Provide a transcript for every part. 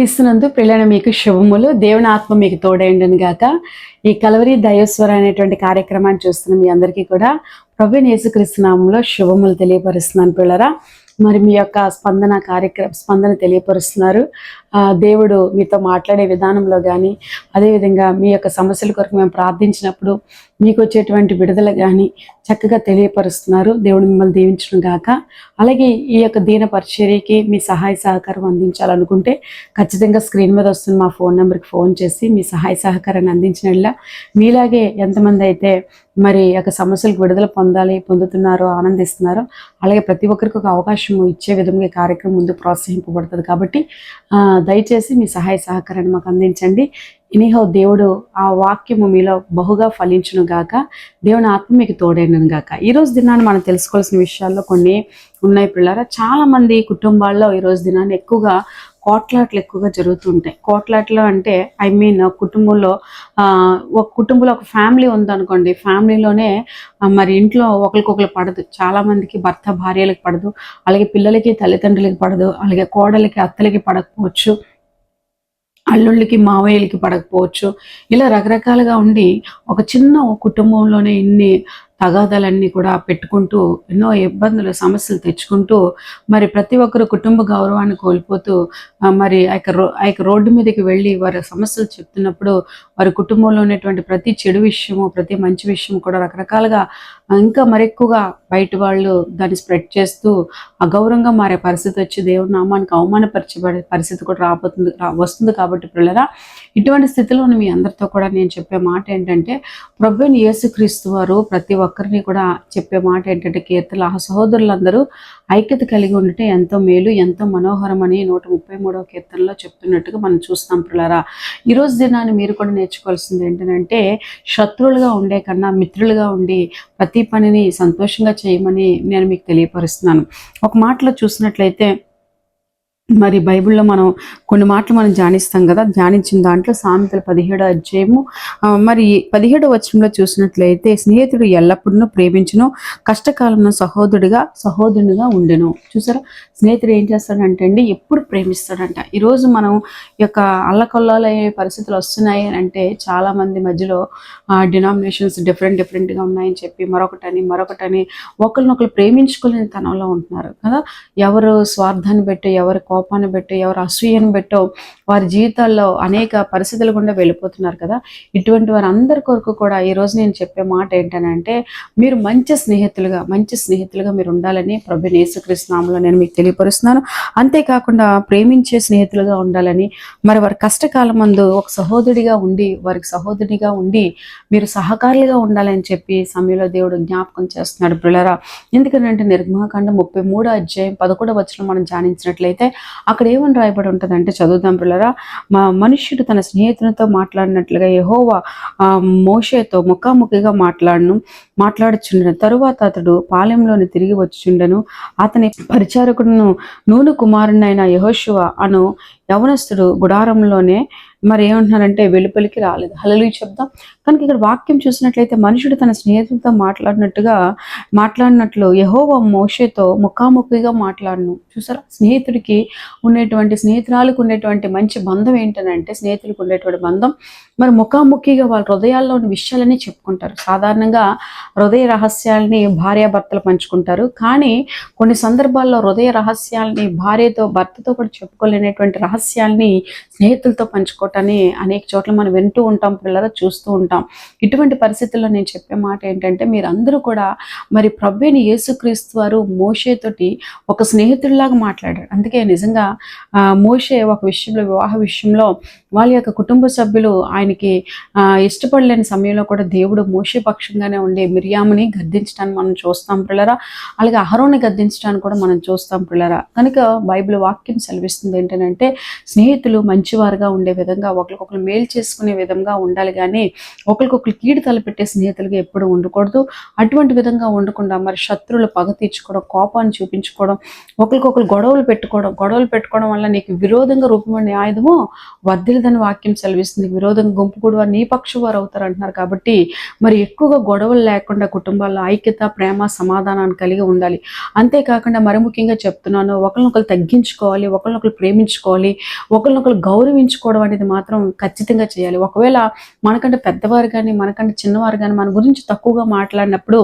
క్రీస్తునందు పిల్లల మీకు శుభములు దేవుని ఆత్మ మీకు తోడైండను గాక. ఈ కలవరి దయోస్వర అనేటువంటి కార్యక్రమాన్ని చూస్తున్న మీ అందరికీ కూడా ప్రభు యేసుక్రీస్తునామంలో శుభములు తెలియపరుస్తున్నాను పిల్లరా. మరి మీ యొక్క స్పందన కార్యక్రమ స్పందన తెలియపరుస్తున్నారు. దేవుడు మీతో మాట్లాడే విధానంలో కానీ అదేవిధంగా మీ యొక్క సమస్యల కొరకు మేము ప్రార్థించినప్పుడు మీకు వచ్చేటువంటి విడుదల కానీ చక్కగా తెలియపరుస్తున్నారు. దేవుడు మిమ్మల్ని దీవించడం గాక. అలాగే ఈ యొక్క దీన పరిచర్యకి మీ సహాయ సహకారం అందించాలనుకుంటే ఖచ్చితంగా స్క్రీన్ మీద వస్తున్న మా ఫోన్ నెంబర్కి ఫోన్ చేసి మీ సహాయ సహకారాన్ని అందించినట్లా మీలాగే ఎంతమంది అయితే మరి యొక్క సమస్యలకు విడుదల పొందాలి పొందుతున్నారో ఆనందిస్తున్నారో అలాగే ప్రతి ఒక్కరికి ఒక అవకాశం ఇచ్చే విధంగా ఈ కార్యక్రమం ముందు ప్రోత్సహింపబడుతుంది. కాబట్టి దయచేసి మీ సహాయ సహకారాన్ని మాకు అందించండి. ఇనిహో దేవుడు ఆ వాక్యము మీలో బహుగా ఫలించును గాక. దేవుని ఆత్మ మీకు తోడైనను గాక. ఈ రోజు దినాన్ని మనం తెలుసుకోవాల్సిన విషయాల్లో కొన్ని ఉన్నాయి పిల్లరా. చాలా మంది కుటుంబాల్లో ఈ రోజు దినాన్ని ఎక్కువగా కోట్లాట్లు ఎక్కువగా జరుగుతుంటాయి. కోట్లాట్లు అంటే ఐ మీన్ కుటుంబంలో ఆ, ఒక కుటుంబంలో ఒక ఫ్యామిలీ ఉందనుకోండి ఫ్యామిలీలోనే మరి ఇంట్లో ఒకరికొకరు పడదు. చాలా మందికి భర్త భార్యలకు పడదు అలాగే పిల్లలకి తల్లిదండ్రులకి పడదు అలాగే కోడలకి అత్తలకి పడకపోవచ్చు అల్లుళ్ళకి మావయ్యలకి పడకపోవచ్చు. ఇలా రకరకాలుగా ఉండి ఒక చిన్న కుటుంబంలోనే ఇన్ని తగాదాలన్నీ కూడా పెట్టుకుంటూ ఎన్నో ఇబ్బందులు సమస్యలు తెచ్చుకుంటూ మరి ప్రతి ఒక్కరు కుటుంబ గౌరవాన్ని కోల్పోతూ మరి ఆ యొక్క రో ఆ యొక్క రోడ్డు మీదకి వెళ్ళి వారి సమస్యలు చెప్తున్నప్పుడు వారి కుటుంబంలో ఉన్నటువంటి ప్రతి చెడు విషయము ప్రతి మంచి విషయం కూడా రకరకాలుగా ఇంకా మరెక్కువగా బయట వాళ్ళు దాన్ని స్ప్రెడ్ చేస్తూ అగౌరవంగా మారే పరిస్థితి వచ్చి దేవుని నామానికి అవమానపరచబడే పరిస్థితి కూడా రాబోతుంది వస్తుంది కాబట్టి పిల్లరా ఇటువంటి స్థితిలో మీ అందరితో కూడా నేను చెప్పే మాట ఏంటంటే ప్రభుని యేసుక్రీస్తు వారు ప్రతి ఒక్కరిని కూడా చెప్పే మాట ఏంటంటే కీర్తల ఆ సహోదరులందరూ ఐక్యత కలిగి ఉండటం ఎంతో మేలు ఎంతో మనోహరం అని నూట ముప్పై మూడవ కీర్తనలో చెప్తున్నట్టుగా మనం చూస్తాం పిల్లరా ఈ రోజు దినాన్ని మీరు కూడా నేర్చుకోవాల్సింది ఏంటంటే శత్రువులుగా ఉండే కన్నా మిత్రులుగా ఉండి ప్రతి పనిని సంతోషంగా చేయమని నేను మీకు తెలియపరుస్తున్నాను. ఒక మాటలో చూసినట్లయితే మరి బైబిల్లో మనం కొన్ని మాటలు మనం ధ్యానిస్తాం కదా ధ్యానించిన దాంట్లో సామెతలు పదిహేడో అధ్యాయము మరి పదిహేడో వచనంలో చూసినట్లయితే స్నేహితుడు ఎల్లప్పుడూ ప్రేమించును కష్టకాలంలో సహోదరుడిగా సహోదరునిగా ఉండెను. చూసారా? స్నేహితుడు ఏం చేస్తాడంటే అండి ఎప్పుడు ప్రేమిస్తాడంట. ఈరోజు మనం ఈ యొక్క అల్లకొల్లాలయ్యే పరిస్థితులు వస్తున్నాయి అని అంటే చాలా మంది మధ్యలో డినామినేషన్స్ డిఫరెంట్ డిఫరెంట్గా ఉన్నాయని చెప్పి మరొకటని మరొకటని ఒకరినొకరు ప్రేమించుకోలేని తనంలో ఉంటున్నారు కదా. ఎవరు స్వార్థాన్ని పెట్టో ఎవరు కోపాన్ని పెట్టో ఎవరు అసూయను పెట్టో వారి జీవితాల్లో అనేక పరిస్థితులు గుండా వెళ్ళిపోతున్నారు కదా. ఇటువంటి వారు అందరి కొరకు కూడా ఈ రోజు నేను చెప్పే మాట ఏంటనంటే మీరు మంచి స్నేహితులుగా మంచి స్నేహితులుగా మీరు ఉండాలని ప్రభు నేసుకృష్ణాములో నేను మీకు తెలియపరుస్తున్నాను. అంతేకాకుండా ప్రేమించే స్నేహితులుగా ఉండాలని మరి వారి కష్టకాలం మందు ఒక సహోదరుడిగా ఉండి వారికి సహోదరునిగా ఉండి మీరు సహకారులుగా ఉండాలని చెప్పి సమయంలో దేవుడు జ్ఞాపకం చేస్తున్నాడు పిల్లరా ఎందుకంటే నిర్మాకాండ ముప్పై మూడో అధ్యాయం పదకొండవ వచ్చిన మనం ధ్యానించినట్లయితే అక్కడ ఏమని రాయబడి ఉంటుందంటే చదువుదాం పిల్లరా మా మనుష్యుడు తన స్నేహితునితో మాట్లాడినట్లుగా యహోవా ఆ మోషేతో ముఖాముఖిగా మాట్లాడను మాట్లాడుచుండను. తరువాత అతడు పాలెంలోని తిరిగి వచ్చుచుండెను అతని పరిచారకుడును నూను కుమారునైన యహోశివ అను యవనస్తుడు గుడారంలోనే మరి ఏమంటున్నారంటే వెలుపలికి రాలేదు. హలలు చెప్దాం. కనుక ఇక్కడ వాక్యం చూసినట్లయితే మనుషుడు తన స్నేహితులతో మాట్లాడినట్టుగా మాట్లాడినట్లు యహోవ మోషేతో ముఖాముఖిగా మాట్లాడను. చూసారా? స్నేహితుడికి ఉండేటువంటి స్నేహితురాలకు ఉండేటువంటి మంచి బంధం ఏంటనంటే స్నేహితులకు ఉండేటువంటి బంధం మరి ముఖాముఖిగా వాళ్ళ హృదయాల్లోని విషయాలని చెప్పుకుంటారు. సాధారణంగా హృదయ రహస్యాల్ని భార్యాభర్తలు పంచుకుంటారు. కానీ కొన్ని సందర్భాల్లో హృదయ రహస్యాల్ని భార్యతో భర్తతో కూడా చెప్పుకోలేనటువంటి రహస్యాల్ని స్నేహితులతో పంచుకోవటాన్ని అనేక చోట్ల మనం వింటూ ఉంటాం పిల్లలు చూస్తూ ఉంటాం. ఇటువంటి పరిస్థితుల్లో నేను చెప్పే మాట ఏంటంటే మీరందరూ కూడా మరి ప్రభుని యేసుక్రీస్తు వారు మోషేతోటి ఒక స్నేహితుడిలాగా మాట్లాడారు. అందుకే నిజంగా ఆ, మోషే ఒక విషయంలో వివాహ విషయంలో వాళ్ళ యొక్క కుటుంబ సభ్యులు ఆయన ఆయనకి ఆ, ఇష్టపడలేని సమయంలో కూడా దేవుడు మోషే పక్షంగానే ఉండే మిరియాముని గద్దించడానికి మనం చూస్తాం పిల్లరా అలాగే అహరోని గద్దించడానికి కూడా మనం చూస్తాం పిల్లరా కనుక బైబిల్ వాక్యం సెలవిస్తుంది ఏంటంటే స్నేహితులు మంచివారుగా ఉండే విధంగా విధంగా ఒకరికొకరు మేలు చేసుకునే విధంగా ఉండాలి కానీ ఒకరికొకరు కీడు తలపెట్టే స్నేహితులుగా ఎప్పుడు ఉండకూడదు. అటువంటి విధంగా ఉండకుండా మరి శత్రువులు పగ తీర్చుకోవడం కోపాన్ని చూపించుకోవడం ఒకరికొకరు గొడవలు పెట్టుకోవడం గొడవలు పెట్టుకోవడం వల్ల నీకు విరోధంగా రూపమైన ఆయుధము వర్ధిలదని వాక్యం సెలవిస్తుంది. విరోధంగా గుంపు కూడా నీ వారు అవుతారు అంటున్నారు కాబట్టి మరి ఎక్కువగా గొడవలు లేకుండా కుటుంబాల్లో ఐక్యత ప్రేమ సమాధానాన్ని కలిగి ఉండాలి. అంతేకాకుండా మరి ముఖ్యంగా చెప్తున్నాను ఒకరినొకరు తగ్గించుకోవాలి ఒకరినొకరు ప్రేమించుకోవాలి ఒకరినొకరు గౌరవించుకోవడం అనేది మాత్రం ఖచ్చితంగా చేయాలి. ఒకవేళ మనకంటే పెద్దవారు కానీ మనకంటే చిన్నవారు కానీ మన గురించి తక్కువగా మాట్లాడినప్పుడు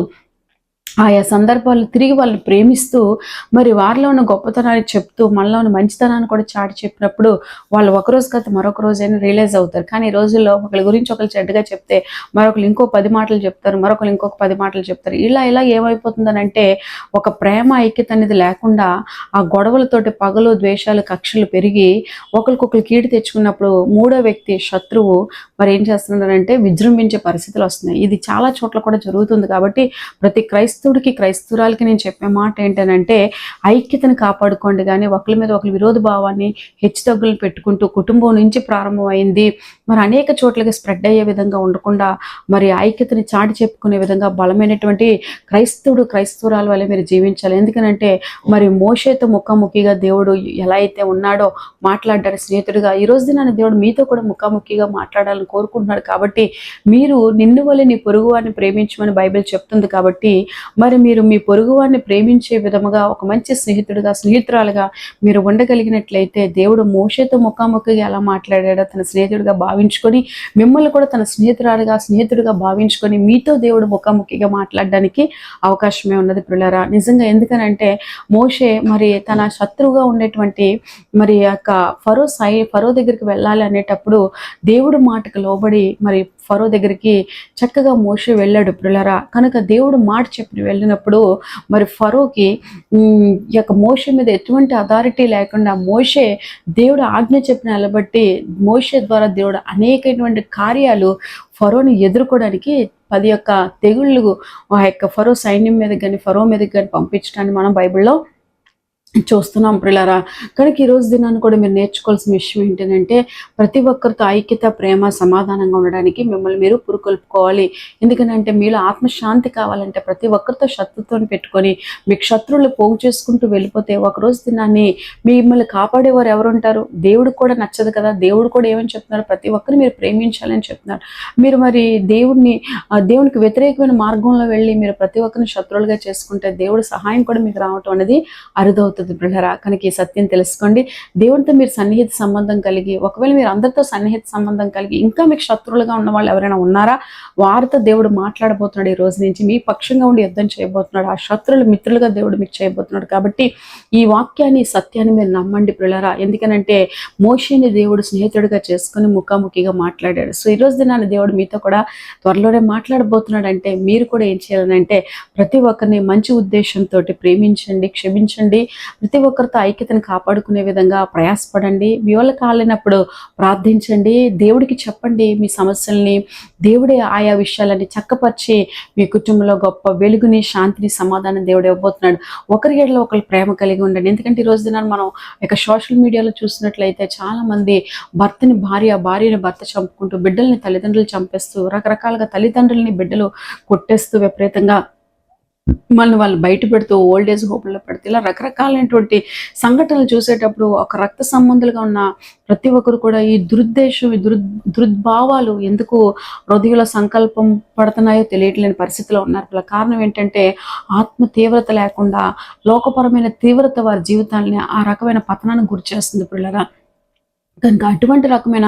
ఆయా సందర్భాలు తిరిగి వాళ్ళని ప్రేమిస్తూ మరి వారిలో ఉన్న గొప్పతనాన్ని చెప్తూ మనలో ఉన్న మంచితనాన్ని కూడా చాటి చెప్పినప్పుడు వాళ్ళు ఒక రోజు మరొక రోజు రియలైజ్ అవుతారు. కానీ ఈ రోజుల్లో ఒకరి గురించి ఒకరు చెడ్డగా చెప్తే మరొకరు ఇంకో పది మాటలు చెప్తారు మరొకరు ఇంకొక పది మాటలు చెప్తారు. ఇలా ఇలా ఏమైపోతుందనంటే ఒక ప్రేమ ఐక్యత అనేది లేకుండా ఆ గొడవలతోటి పగలు ద్వేషాలు కక్షలు పెరిగి ఒకరికొకరు కీడు తెచ్చుకున్నప్పుడు మూడో వ్యక్తి శత్రువు మరి ఏం చేస్తున్నారంటే విజృంభించే పరిస్థితులు వస్తున్నాయి. ఇది చాలా చోట్ల కూడా జరుగుతుంది కాబట్టి ప్రతి క్రైస్తవుడికి క్రైస్తవురాలకి నేను చెప్పే మాట ఏంటనంటే ఐక్యతను కాపాడుకోండి కానీ ఒకరి మీద ఒకరి విరోధ భావాన్ని హెచ్చుతగ్గులు పెట్టుకుంటూ కుటుంబం నుంచి ప్రారంభమైంది. మరి అనేక చోట్లకి స్ప్రెడ్ అయ్యే విధంగా ఉండకుండా మరి ఐక్యతని చాటి చెప్పుకునే విధంగా బలమైనటువంటి క్రైస్తవుడు క్రైస్తవురాలు వల్ల మీరు జీవించాలి. ఎందుకనంటే మరి మోషేతో ముఖాముఖిగా దేవుడు ఎలా అయితే ఉన్నాడో మాట్లాడ్డాడు స్నేహితుడిగా ఈ రోజు దినాన్ని దేవుడు మీతో కూడా ముఖాముఖిగా మాట్లాడాలని కోరుకుంటున్నాడు కాబట్టి మీరు నిన్ను వల్ల నీ పొరుగు వారిని ప్రేమించమని బైబిల్ చెప్తుంది కాబట్టి మరి మీరు మీ పొరుగువారిని ప్రేమించే విధముగా ఒక మంచి స్నేహితుడిగా స్నేహితురాలుగా మీరు ఉండగలిగినట్లయితే దేవుడు మోషేతో ముఖాముఖిగా ఎలా మాట్లాడాడో తన స్నేహితుడిగా భావించుకొని మిమ్మల్ని కూడా తన స్నేహితురాలుగా స్నేహితుడిగా భావించుకొని మీతో దేవుడు ముఖాముఖిగా మాట్లాడడానికి అవకాశమే ఉన్నది పిల్లరా. నిజంగా ఎందుకనంటే మోషే మరి తన శత్రువుగా ఉండేటువంటి మరి యొక్క ఫరో సాయి ఫరో దగ్గరికి వెళ్ళాలి అనేటప్పుడు దేవుడు మాటకు లోబడి మరి ఫరో దగ్గరికి చక్కగా మోషే వెళ్ళాడు ప్రులరా కనుక దేవుడు మాట చెప్పి వెళ్ళినప్పుడు మరి ఫరోకి ఈ యొక్క మోషే మీద ఎటువంటి అథారిటీ లేకుండా మోషే దేవుడు ఆజ్ఞ చెప్పిన నిలబట్టి మోషే ద్వారా దేవుడు అనేకటువంటి కార్యాలు ఫరోని ఎదుర్కోవడానికి పది యొక్క తెగుళ్ళు ఆ యొక్క ఫరో సైన్యం మీద కానీ ఫరో మీద కానీ పంపించడానికి మనం బైబిల్లో చూస్తున్నాం పిల్లరా కనుక ఈ రోజు దినాన్ని కూడా మీరు నేర్చుకోవాల్సిన విషయం ఏంటంటే ప్రతి ఒక్కరితో ఐక్యత ప్రేమ సమాధానంగా ఉండడానికి మిమ్మల్ని మీరు పురుకొల్పుకోవాలి. ఎందుకంటే మీలో ఆత్మశాంతి కావాలంటే ప్రతి ఒక్కరితో శత్రుత్వాన్ని పెట్టుకొని మీకు శత్రువులు పోగు చేసుకుంటూ వెళ్ళిపోతే ఒక రోజు దినాన్ని మిమ్మల్ని కాపాడేవారు ఎవరు ఉంటారు దేవుడు కూడా నచ్చదు కదా. దేవుడు కూడా ఏమని చెప్తున్నారు? ప్రతి ఒక్కరిని మీరు ప్రేమించాలని చెప్తున్నారు. మీరు మరి దేవుడిని దేవునికి వ్యతిరేకమైన మార్గంలో వెళ్ళి మీరు ప్రతి ఒక్కరిని శత్రువులుగా చేసుకుంటే దేవుడి సహాయం కూడా మీకు రావటం అనేది అరుదవుతుంది. ప్రహరా. కనుక ఈ సత్యం తెలుసుకోండి. దేవుడితో మీరు సన్నిహిత సంబంధం కలిగి ఒకవేళ మీరు అందరితో సన్నిహిత సంబంధం కలిగి ఇంకా మీకు శత్రువులుగా ఉన్న వాళ్ళు ఎవరైనా ఉన్నారా? వారితో దేవుడు మాట్లాడబోతున్నాడు ఈ రోజు నుంచి. మీ పక్షంగా ఉండి యుద్ధం చేయబోతున్నాడు. ఆ శత్రువులు మిత్రులుగా దేవుడు మీకు చేయబోతున్నాడు కాబట్టి ఈ వాక్యాన్ని సత్యాన్ని మీరు నమ్మండి పిల్లరా ఎందుకనంటే మోషిని దేవుడు స్నేహితుడిగా చేసుకుని ముఖాముఖిగా మాట్లాడాడు. సో ఈ రోజు దినాన్ని దేవుడు మీతో కూడా త్వరలోనే మాట్లాడబోతున్నాడు అంటే మీరు కూడా ఏం చేయాలంటే ప్రతి ఒక్కరిని మంచి ఉద్దేశంతో ప్రేమించండి క్షమించండి. ప్రతి ఒక్కరితో ఐక్యతను కాపాడుకునే విధంగా ప్రయాసపడండి. మీ వల్ల కాలేనప్పుడు ప్రార్థించండి. దేవుడికి చెప్పండి మీ సమస్యల్ని. దేవుడే ఆయా విషయాలని చక్కపరిచి మీ కుటుంబంలో గొప్ప వెలుగుని శాంతిని సమాధానం దేవుడు ఇవ్వబోతున్నాడు. ఒకరి ఏడలో ఒకరి ప్రేమ కలిగి ఉండండి. ఎందుకంటే ఈ రోజు దినాన్ని మనం ఇక సోషల్ మీడియాలో చూసినట్లయితే చాలా మంది భర్తని భార్య భార్యని భర్త చంపుకుంటూ బిడ్డల్ని తల్లిదండ్రులు చంపేస్తూ రకరకాలుగా తల్లిదండ్రులని బిడ్డలు కొట్టేస్తూ విపరీతంగా మిమ్మల్ని వాళ్ళు బయట పెడుతూ ఓల్డ్ ఏజ్ హోమ్లో పెడితే ఇలా రకరకాలైనటువంటి సంఘటనలు చూసేటప్పుడు ఒక రక్త సంబంధులుగా ఉన్న ప్రతి ఒక్కరు కూడా ఈ దురుద్దేశం ఈ దుర్ దుర్భావాలు ఎందుకు హృదయుల సంకల్పం పడుతున్నాయో తెలియట్లేని పరిస్థితిలో ఉన్నారు. గల కారణం ఏంటంటే ఆత్మ తీవ్రత లేకుండా లోకపరమైన తీవ్రత వారి జీవితాలని ఆ రకమైన పతనానికి గురి చేస్తుంది. పిల్లగా కనుక అటువంటి రకమైన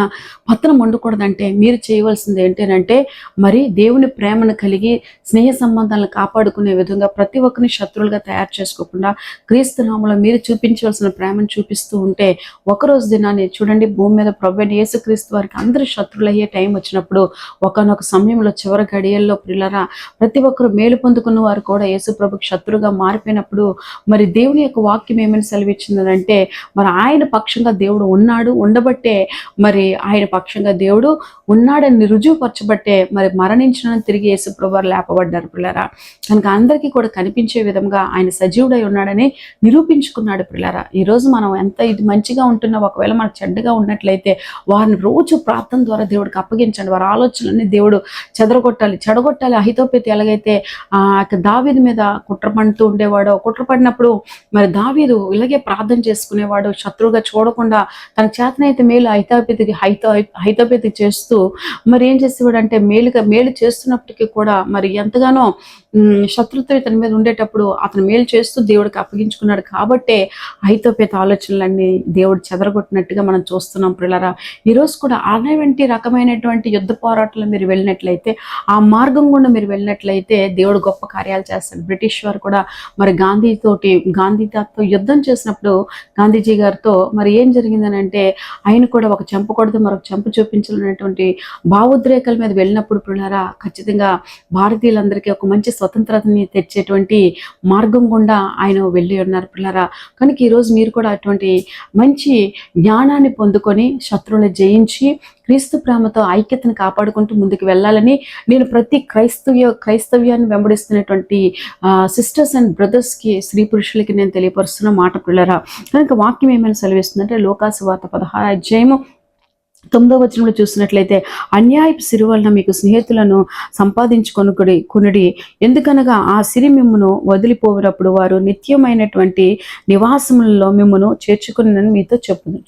పత్రం ఉండకూడదంటే మీరు చేయవలసింది ఏంటంటే మరి దేవుని ప్రేమను కలిగి స్నేహ సంబంధాలను కాపాడుకునే విధంగా ప్రతి ఒక్కరిని శత్రువులుగా తయారు చేసుకోకుండా క్రీస్తు నామంలో మీరు చూపించవలసిన ప్రేమను చూపిస్తూ ఉంటే ఒకరోజు దినాన్ని చూడండి భూమి మీద ప్రభు యేసుక్రీస్తు వారికి అందరూ శత్రువులు అయ్యే టైం వచ్చినప్పుడు ఒకనొక సమయంలో చివరి గడియల్లో పిల్లరా ప్రతి ఒక్కరు మేలు పొందుకున్న వారు కూడా యేసు ప్రభుకి శత్రువుగా మారిపోయినప్పుడు మరి దేవుని యొక్క వాక్యం ఏమని సెలవిచ్చిందంటే మరి ఆయన పక్షంగా దేవుడు ఉన్నాడు ఉండబట్టే మరి ఆయన పక్షంగా దేవుడు ఉన్నాడని రుజువుపరచబట్టే మరి మరణించిన తిరిగి యేసు ప్రభు లేపబడ్డారు పిల్లరా. కనుక అందరికీ కూడా కనిపించే విధంగా ఆయన సజీవుడై ఉన్నాడని నిరూపించుకున్నాడు పిల్లరా. ఈరోజు మనం ఎంత ఇది మంచిగా ఉంటున్నా ఒకవేళ మనకు చెడ్డగా ఉన్నట్లయితే వారిని రోజు ప్రార్థన ద్వారా దేవుడికి అప్పగించండి. వారి ఆలోచనలన్నీ దేవుడు చెదరగొట్టాలి చెడగొట్టాలి. అహితోపేతి ఎలాగైతే ఆ దావీదు మీద కుట్ర పడుతూ ఉండేవాడో కుట్ర పడినప్పుడు మరి దావీదు ఇలాగే ప్రార్థన చేసుకునేవాడు శత్రువుగా చూడకుండా తన చేతనే చేతనైతే మేలు హైతోపేతికి హైతో హైతోపేతికి చేస్తూ మరి ఏం చేసేవాడు అంటే మేలుగా మేలు చేస్తున్నప్పటికీ కూడా మరి ఎంతగానో శత్రుత్వం ఇతని మీద ఉండేటప్పుడు అతను మేలు చేస్తూ దేవుడికి అప్పగించుకున్నాడు కాబట్టే హైతోపేత ఆలోచనలన్నీ దేవుడు చెదరగొట్టినట్టుగా మనం చూస్తున్నాం పిల్లరా ఈరోజు కూడా అలాంటి రకమైనటువంటి యుద్ధ పోరాటాలు మీరు వెళ్ళినట్లయితే ఆ మార్గం గుండా మీరు వెళ్ళినట్లయితే దేవుడు గొప్ప కార్యాలు చేస్తాడు. బ్రిటిష్ వారు కూడా మరి గాంధీ తోటి గాంధీతో యుద్ధం చేసినప్పుడు గాంధీజీ గారితో మరి ఏం జరిగిందని అంటే ఆయన కూడా ఒక చెంప కొడితే మరొక చెంప చూపించాలనేటువంటి భావోద్రేకాల మీద వెళ్ళినప్పుడు పిల్లరా ఖచ్చితంగా భారతీయులందరికీ ఒక మంచి స్వతంత్రతని తెచ్చేటువంటి మార్గం గుండా ఆయన వెళ్ళి ఉన్నారు పిల్లరా. కనుక ఈరోజు మీరు కూడా అటువంటి మంచి జ్ఞానాన్ని పొందుకొని శత్రువులు జయించి క్రీస్తు ప్రేమతో ఐక్యతను కాపాడుకుంటూ ముందుకు వెళ్ళాలని నేను ప్రతి క్రైస్తవ్య క్రైస్తవ్యాన్ని వెంబడిస్తున్నటువంటి సిస్టర్స్ అండ్ బ్రదర్స్కి స్త్రీ పురుషులకి నేను తెలియపరుస్తున్న మాట పిల్లరా. కనుక వాక్యం ఏమైనా సెలవిస్తుందంటే లోకాసు వార్త పదహారు అధ్యాయము తొమ్మిదో వచనంలో చూసినట్లయితే అన్యాయపు సిరి వలన మీకు స్నేహితులను సంపాదించుకొనుకుడి కొనుడి. ఎందుకనగా ఆ సిరి మిమ్మను వదిలిపోయినప్పుడు వారు నిత్యమైనటువంటి నివాసములలో మిమ్మను చేర్చుకుని మీతో చెప్పును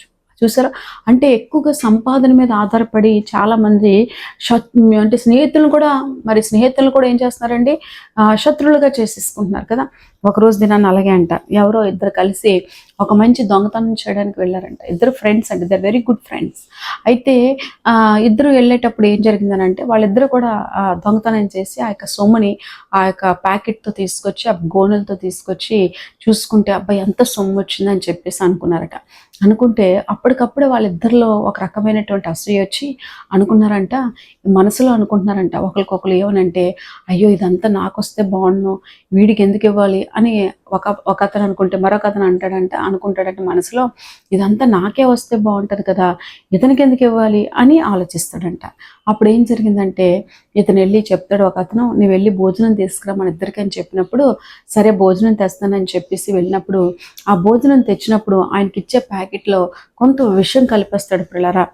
చూసారా? అంటే ఎక్కువగా సంపాదన మీద ఆధారపడి చాలా మంది అంటే స్నేహితులను కూడా మరి స్నేహితులను కూడా ఏం చేస్తున్నారండి? శత్రువులుగా చేసేసుకుంటున్నారు కదా. ఒకరోజు దినాన్ని అలాగే అంట ఎవరో ఇద్దరు కలిసి ఒక మంచి దొంగతనం చేయడానికి వెళ్ళారంట. ఇద్దరు ఫ్రెండ్స్ అండి. దర్ వెరీ గుడ్ ఫ్రెండ్స్ అయితే ఆ, ఇద్దరు వెళ్ళేటప్పుడు ఏం జరిగిందని అంటే వాళ్ళిద్దరు కూడా ఆ, దొంగతనం చేసి ఆ యొక్క సొమ్ముని ఆ యొక్క ప్యాకెట్తో తీసుకొచ్చి ఆ గోనెలతో తీసుకొచ్చి చూసుకుంటే అబ్బాయి ఎంత సొమ్ము వచ్చిందని చెప్పేసి అనుకున్నారట. అనుకుంటే అప్పటికప్పుడు వాళ్ళిద్దరిలో ఒక రకమైనటువంటి అసూయ వచ్చి అనుకున్నారంట. మనసులో అనుకుంటున్నారంట. ఒకరికొకరు ఏమనంటే అయ్యో ఇదంతా నాకు వస్తే బాగుండు. వీడికి ఎందుకు ఇవ్వాలి? అని ఒక ఒక అతను అనుకుంటే మరొక అతను అంటాడంట అనుకుంటాడంటే మనసులో ఇదంతా నాకే వస్తే బాగుంటుంది కదా ఇతనికి ఎందుకు ఇవ్వాలి? అని ఆలోచిస్తాడంట. అప్పుడు ఏం జరిగిందంటే ఇతను వెళ్ళి చెప్తాడు ఒక అతను నువ్వు వెళ్ళి భోజనం తీసుకురా మన ఇద్దరికి అని చెప్పినప్పుడు సరే భోజనం తెస్తానని చెప్పేసి వెళ్ళినప్పుడు ఆ భోజనం తెచ్చినప్పుడు ఆయనకి ఇచ్చే ప్యాకెట్లో కొంత విషయం కలిపేస్తాడు పిల్లరా.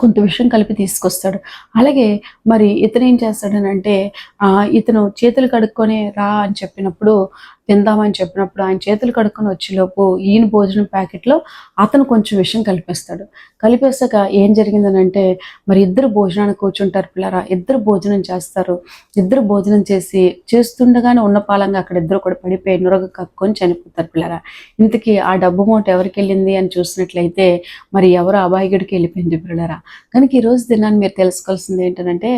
కొంత విషయం కలిపి తీసుకొస్తాడు. అలాగే మరి ఇతను ఏం చేస్తాడనంటే ఆ, ఇతను చేతులు కడుక్కొని రా అని చెప్పినప్పుడు తిందామని చెప్పినప్పుడు ఆయన చేతులు కడుక్కొని వచ్చేలోపు ఈయన భోజనం ప్యాకెట్లో అతను కొంచెం విషయం కలిపేస్తాడు. కలిపేసాక ఏం జరిగిందనంటే మరి ఇద్దరు భోజనానికి కూర్చుంటారు పిల్లరా ఇద్దరు భోజనం చేస్తారు. ఇద్దరు భోజనం చేసి చేస్తుండగానే ఉన్న పాలంగా అక్కడ ఇద్దరు కూడా పడిపోయి నురగ కక్కుకొని చనిపోతారు పిల్లరా. ఇంతకీ ఆ డబ్బు మూట ఎవరికి వెళ్ళింది అని చూసినట్లయితే మరి ఎవరు అబాయిగుడికి వెళ్ళిపోయింది పిల్లరా. కనుక ఈ రోజు దినాన్ని మీరు తెలుసుకోవాల్సింది ఏంటంటే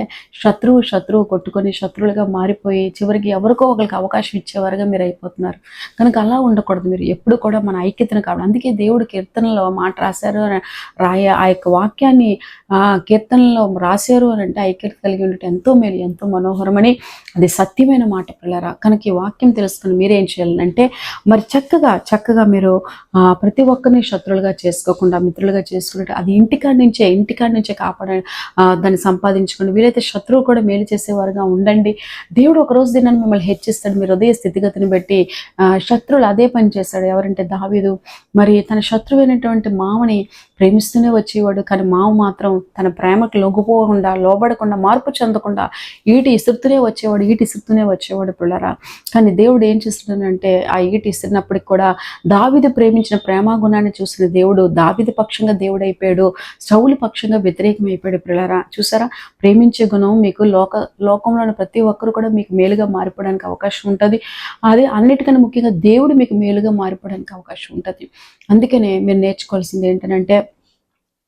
శత్రువు శత్రువు కొట్టుకొని శత్రువులుగా మారిపోయి చివరికి ఎవరికో ఒకరికి అవకాశం ఇచ్చేవారుగా మీరు అయిపోతున్నారు. కనుక అలా ఉండకూడదు మీరు. ఎప్పుడు కూడా మన ఐక్యతను కావాలి అందుకే దేవుడు కీర్తనలో మాట రాశారు. అని రాయ ఆ యొక్క వాక్యాన్ని ఆ కీర్తనలో రాశారు అని అంటే ఐక్యత కలిగి ఉండటం ఎంతో మేలు ఎంతో మనోహరమని అది సత్యమైన మాట పిల్లరా కనుక ఈ వాక్యం తెలుసుకుని మీరేం చేయాలంటే మరి చక్కగా చక్కగా మీరు ఆ, ప్రతి ఒక్కరిని శత్రువులుగా చేసుకోకుండా మిత్రులుగా చేసుకుంటే అది ఇంటికాడి నుంచే ఇంటికాడి నుంచే కాపాడ ఆ, దాన్ని సంపాదించుకోండి. వీలైతే శత్రువు కూడా మేలు చేసేవారుగా ఉండండి. దేవుడు ఒక రోజు దినాన్ని మిమ్మల్ని హెచ్చిస్తాడు. మీరు హృదయ స్థితిగతిని బట్టి ఆ, శత్రువులు అదే పని చేస్తాడు. ఎవరంటే దావీదు. మరి తన శత్రువైనటువంటి మామని ప్రేమిస్తూనే వచ్చేవాడు. కానీ మామ మాత్రం తన ప్రేమకు లొంగిపోకుండా లోబడకుండా మార్పు చెందకుండా ఈటి ఇసురుతూనే వచ్చేవాడు ఈటి ఇసురుతూనే వచ్చేవాడు పిల్లరా. కానీ దేవుడు ఏం చేస్తున్నాడంటే ఆ ఈటి ఇస్తున్నప్పటికి కూడా దావిది ప్రేమించిన ప్రేమ గుణాన్ని చూసిన దేవుడు దావిది పక్షంగా దేవుడు అయిపోయాడు సౌలు పక్షంగా వ్యతిరేకం అయిపోయాడు పిల్లరా. చూసారా? ప్రేమించే గుణం మీకు లోక లోకంలోని ప్రతి ఒక్కరు కూడా మీకు మేలుగా మారిపోవడానికి అవకాశం ఉంటుంది. అదే అన్నిటికన్నా ముఖ్యంగా దేవుడు మీకు మేలుగా మారిపోవడానికి అవకాశం ఉంటుంది. అందుకనే మీరు నేర్చుకోవాల్సింది ఏంటంటే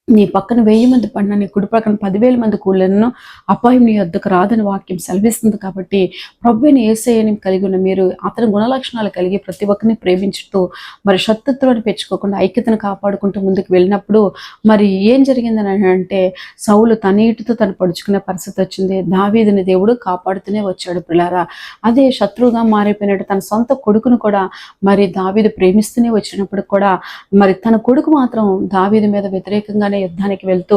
నీ పక్కన వెయ్యి మంది పడిన నీ కుడి పక్కన పదివేల మంది కూలను అపాయం నీ వద్దకు రాదని వాక్యం సెలవిస్తుంది కాబట్టి ప్రభుని ఏసేయని కలిగి ఉన్న మీరు అతని గుణలక్షణాలు కలిగి ప్రతి ఒక్కరిని ప్రేమించుతూ మరి శత్రుత్వాన్ని పెంచుకోకుండా ఐక్యతను కాపాడుకుంటూ ముందుకు వెళ్ళినప్పుడు మరి ఏం జరిగిందని అంటే సౌలు తన ఇటుతో తను పడుచుకునే పరిస్థితి వచ్చింది. దావీదిని దేవుడు కాపాడుతూనే వచ్చాడు పిల్లారా. అదే శత్రువుగా మారిపోయినట్టు తన సొంత కొడుకును కూడా మరి దావీదు ప్రేమిస్తూనే వచ్చినప్పుడు కూడా మరి తన కొడుకు మాత్రం దావీది మీద వ్యతిరేకంగానే యుద్ధానికి వెళ్తూ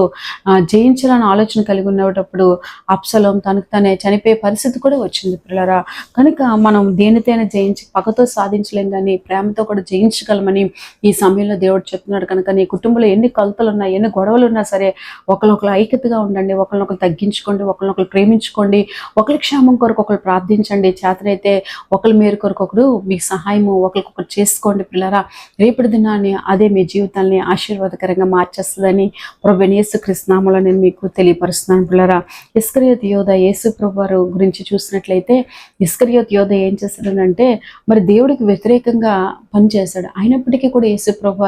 జయించాలని ఆలోచన కలిగి ఉన్నప్పుడు అప్సలం తనకు తనే చనిపోయే పరిస్థితి కూడా వచ్చింది పిల్లరా. కనుక మనం దేనితైనా జయించి పగతో సాధించలేం కానీ ప్రేమతో కూడా జయించగలమని ఈ సమయంలో దేవుడు చెప్తున్నాడు. కనుక నీ కుటుంబంలో ఎన్ని కొలతలు ఉన్నా ఎన్ని గొడవలు ఉన్నా సరే ఒకరినొకరు ఐక్యతగా ఉండండి ఒకరినొకరు తగ్గించుకోండి ఒకరినొకరు ప్రేమించుకోండి ఒకరి క్షేమం కొరకు ఒకరు ప్రార్థించండి. చేతనైతే ఒకరి మేరు కొరకు ఒకరు మీకు సహాయము ఒకరికొకరు చేసుకోండి పిల్లరా. రేపటి దినాన్ని అదే మీ జీవితాన్ని ఆశీర్వాదకరంగా మార్చేస్తుందని ప్రభు యేసు కృష్ణామలో నేను మీకు తెలియపరుస్తున్నాను పిల్లరా. ఇస్కరియోత్ యోధ యేసు ప్రభువారు గురించి చూసినట్లయితే ఇస్కరియోత్ యోధ ఏం చేస్తాడంటే మరి దేవుడికి వ్యతిరేకంగా పనిచేశాడు అయినప్పటికీ కూడా యేసు ప్రభు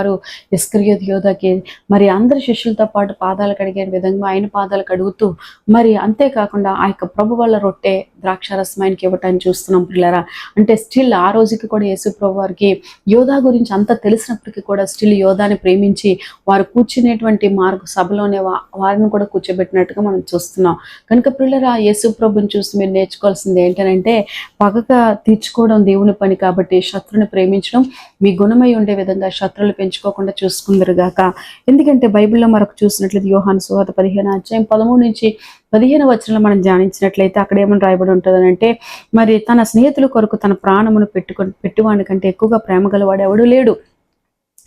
ఇస్కరియోత్ యోధకి మరి అందరి శిష్యులతో పాటు పాదాలు కడిగే విధంగా ఆయన పాదాలు కడుగుతూ మరి అంతేకాకుండా ఆ యొక్క ప్రభు వల్ల రొట్టె ద్రాక్షారసం ఆయనకి ఇవ్వటాన్ని చూస్తున్నాం పిల్లరా. అంటే స్టిల్ ఆ రోజుకి కూడా యేసు ప్రభు వారికి యోధా గురించి అంత తెలిసినప్పటికీ కూడా స్టిల్ యోధాని ప్రేమించి వారు కూర్చునేటువంటి మార్గ సభలోనే వారిని కూడా కూర్చోబెట్టినట్టుగా మనం చూస్తున్నాం. కనుక పిల్లరా యేసు ప్రభుని చూసి మీరు నేర్చుకోవాల్సింది ఏంటంటే పగగా తీర్చుకోవడం దేవుని పని కాబట్టి శత్రుని ప్రేమించడం మీ గుణమై ఉండే విధంగా శత్రువులు పెంచుకోకుండా చూసుకుందరు గాక ఎందుకంటే బైబిల్లో మనకు చూసినట్లయితే యోహాను సువాత పదిహేను అధ్యాయం పదమూడు నుంచి పదిహేను వచనంలో మనం ధ్యానించినట్లయితే అక్కడ ఏమని రాయబడి ఉంటుంది అంటే మరి తన స్నేహితుల కొరకు తన ప్రాణమును పెట్టుకొని పెట్టువాడి కంటే ఎక్కువగా ప్రేమ గలవాడు ఎవడు లేడు.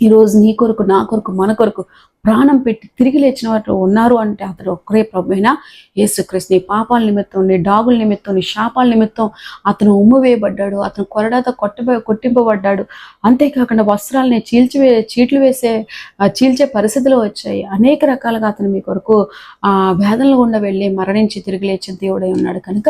ఈ రోజు నీ కొరకు నా కొరకు మన కొరకు ప్రాణం పెట్టి తిరిగి లేచిన వారు ఉన్నారు అంటే అతడు ఒక్కరే ప్రభుైనా యేసుక్రీస్తు. నీ పాపాల నిమిత్తం నీ డాగుల నిమిత్తం నీ శాపాల నిమిత్తం అతను ఉమ్ము వేయబడ్డాడు అతను కొరడాతో కొట్ట కొట్టింపబడ్డాడు. అంతేకాకుండా వస్త్రాలని చీల్చివే చీట్లు వేసే చీల్చే పరిస్థితులు వచ్చాయి. అనేక రకాలుగా అతను మీ కొరకు ఆ వేదనలు గుండా వెళ్ళి మరణించి తిరిగి లేచిన దేవుడై ఉన్నాడు. కనుక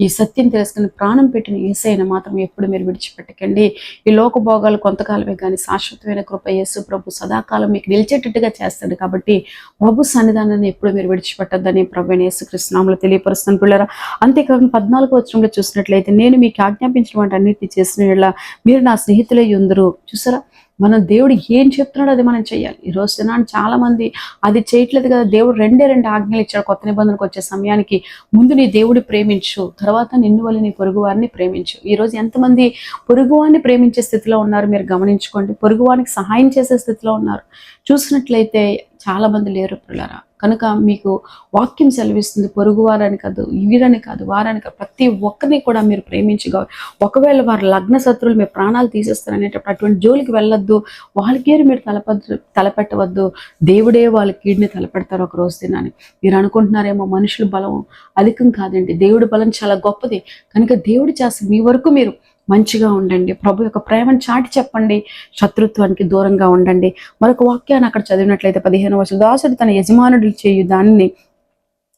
ఈ సత్యం తెలుసుకుని ప్రాణం పెట్టిన ఏసైన మాత్రం ఎప్పుడు మీరు విడిచిపెట్టకండి. ఈ లోక భోగాలు కొంతకాలమే కానీ శాశ్వతమైన కృప యేసు ప్రభు సదాకాలం మీకు నిలిచేటట్టుగా చేస్తాడు కాబట్టి ప్రభు సన్నిధానాన్ని ఎప్పుడు మీరు విడిచిపెట్టద్దని ప్రభు యేసు కృష్ణంలో తెలియపరుస్తాను పిల్లరా. అంతేకాకుండా పద్నాలుగు వచ్చరంలో చూసినట్లయితే నేను మీకు ఆజ్ఞాపించిన వాటి అన్నిటి చేసిన మీరు నా స్నేహితులే ఉందరు. చూసారా? మనం దేవుడు ఏం చెప్తున్నాడో అది మనం చేయాలి ఈ రోజు దినాన్ని చాలా మంది అది చేయట్లేదు కదా దేవుడు రెండే రెండు ఆజ్ఞలు ఇచ్చాడు. కొత్త నిబంధనకు వచ్చే సమయానికి ముందు నీ దేవుడి ప్రేమించు తర్వాత నిన్ను వల్ల నీ పొరుగు వారిని ప్రేమించు. ఈ రోజు ఎంతమంది పొరుగువారిని ప్రేమించే స్థితిలో ఉన్నారు మీరు గమనించుకోండి. పొరుగువానికి సహాయం చేసే స్థితిలో ఉన్నారు. చూసినట్లయితే చాలా మంది లేరు పిల్లరా. కనుక మీకు వాక్యం సెలవిస్తుంది పొరుగు వారని కాదు వీరని కాదు వారని కాదు ప్రతి ఒక్కరిని కూడా మీరు ప్రేమించగా ఒకవేళ వారు లగ్న శత్రువులు మీ ప్రాణాలు తీసేస్తారనేటప్పుడు అటువంటి జోలికి వెళ్ళొద్దు వాళ్ళకేరు మీరు తలపద్దు తలపెట్టవద్దు దేవుడే వాళ్ళ కీడిని తలపెడతారు ఒక రోజు తినని మీరు అనుకుంటున్నారేమో మనుషుల బలం అధికం కాదండి దేవుడి బలం చాలా గొప్పది కనుక దేవుడు చేస్తే మీ వరకు మీరు మంచిగా ఉండండి. ప్రభు యొక్క ప్రేమను చాటి చెప్పండి. శత్రుత్వానికి దూరంగా ఉండండి. మరొక వాక్యాన్ని అక్కడ చదివినట్లయితే పదిహేను వర్షాలు దాసుడు తన యజమానుడు చేయు దానిని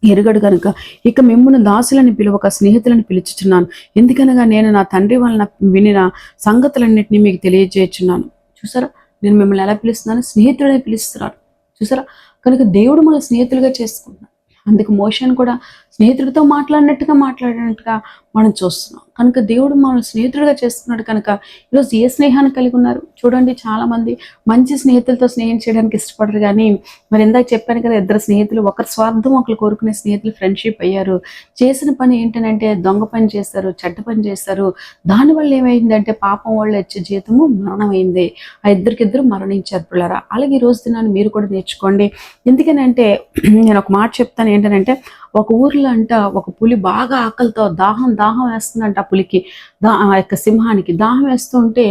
ఎరుగడు కనుక ఇక మిమ్మల్ని దాసులని పిలువక స్నేహితులను పిలుచుచున్నాను. ఎందుకనగా నేను నా తండ్రి వలన వినిన సంగతులన్నింటినీ మీకు తెలియజేయచున్నాను. చూసారా? నేను మిమ్మల్ని ఎలా పిలుస్తున్నాను? స్నేహితుడే పిలుస్తున్నాను చూసారా? కనుక దేవుడు మన స్నేహితులుగా చేసుకుంటున్నాను అందుకు మోషన్ కూడా స్నేహితుడితో మాట్లాడినట్టుగా మాట్లాడినట్టుగా మనం చూస్తున్నాం. కనుక దేవుడు మనల్ని స్నేహితుడిగా చేస్తున్నాడు కనుక ఈరోజు ఏ స్నేహాన్ని కలిగి ఉన్నారు? చూడండి చాలా మంది మంచి స్నేహితులతో స్నేహం చేయడానికి ఇష్టపడరు కానీ మరి ఇందాక చెప్పాను కదా ఇద్దరు స్నేహితులు ఒకరి స్వార్థం ఒకరు కోరుకునే స్నేహితులు ఫ్రెండ్షిప్ అయ్యారు. చేసిన పని ఏంటంటే దొంగ పని చేస్తారు చెడ్డ పని చేస్తారు. దానివల్ల ఏమైందంటే పాపం వాళ్ళు వచ్చే జీతము మరణమైంది. ఆ ఇద్దరికిద్దరు మరణించారు పిల్లరా. అలాగే ఈ రోజు దినాన్ని మీరు కూడా నేర్చుకోండి. ఎందుకనంటే నేను ఒక మాట చెప్తాను ఏంటంటే ఒక ఊర్లో అంట ఒక పులి బాగా ఆకలితో దాహం దాహం వేస్తుందంట ఆ పులికి. దా ఆ యొక్క సింహానికి దాహం వేస్తుంటే